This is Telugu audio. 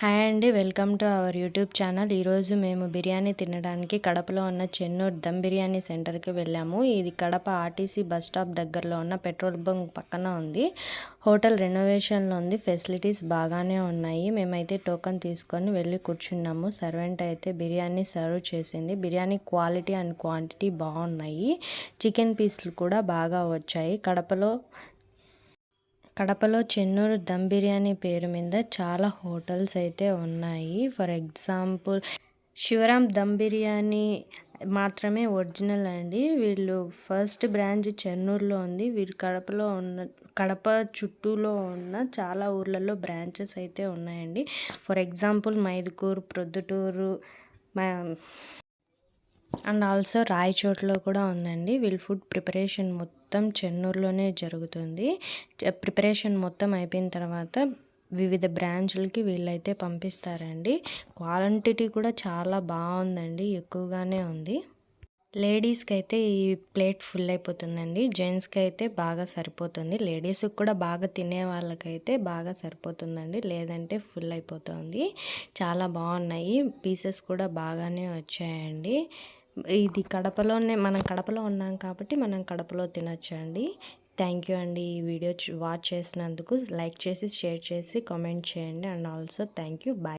హాయ్ అండి welcome to our YouTube channel. ఈరోజు మేము బిర్యానీ తినడానికి కడపలో ఉన్న చెన్నూరు దమ్ బిర్యానీ సెంటర్కి వెళ్ళాము. ఇది కడప ఆర్టీసీ బస్ స్టాప్ దగ్గరలో ఉన్న పెట్రోల్ బంక్ పక్కన ఉంది. హోటల్ రెనోవేషన్లో ఉంది. ఫెసిలిటీస్ బాగానే ఉన్నాయి. మేమైతే టోకన్ తీసుకొని వెళ్ళి కూర్చున్నాము. సర్వెంట్ అయితే బిర్యానీ సర్వ్ చేసింది. బిర్యానీ క్వాలిటీ అండ్ క్వాంటిటీ బాగున్నాయి. చికెన్ పీస్లు కూడా బాగా వచ్చాయి. కడపలో కడపలో చెన్నూరు దమ్ బిర్యానీ పేరు మీద చాలా హోటల్స్ అయితే ఉన్నాయి. ఫర్ ఎగ్జాంపుల్ శివరామ్ దమ్ బిర్యానీ మాత్రమే ఒరిజినల్ అండి. వీళ్ళు ఫస్ట్ బ్రాంచ్ చెన్నూరులో ఉంది. వీరు కడపలో ఉన్న కడప చుట్టూలో ఉన్న చాలా ఊర్లలో బ్రాంచెస్ అయితే ఉన్నాయండి. For example Mydukur Proddatur and also రాయచోట్లో కూడా ఉందండి. వీళ్ళ ఫుడ్ ప్రిపరేషన్ మొత్తం చెన్నూరులోనే జరుగుతుంది. ప్రిపరేషన్ మొత్తం అయిపోయిన తర్వాత వివిధ బ్రాంచ్లకి వీళ్ళైతే పంపిస్తారండి. క్వాలిటీ కూడా చాలా బాగుందండి. ఎక్కువగానే ఉంది. లేడీస్కి అయితే ఈ ప్లేట్ ఫుల్ అయిపోతుందండి. జెంట్స్కి అయితే బాగా సరిపోతుంది. లేడీస్కి కూడా బాగా తినే వాళ్ళకైతే బాగా సరిపోతుందండి. లేదంటే ఫుల్ అయిపోతుంది. చాలా బాగున్నాయి. పీసెస్ కూడా బాగానే వచ్చాయండి. ఇది కడపలోనే మనం కడపలో ఉన్నాం కాబట్టి మనం కడపలో తినొచ్చండి. థ్యాంక్ యూ అండి ఈ వీడియో వాచ్ చేసినందుకు. లైక్ చేసి షేర్ చేసి కామెంట్ చేయండి. And also thank you. Bye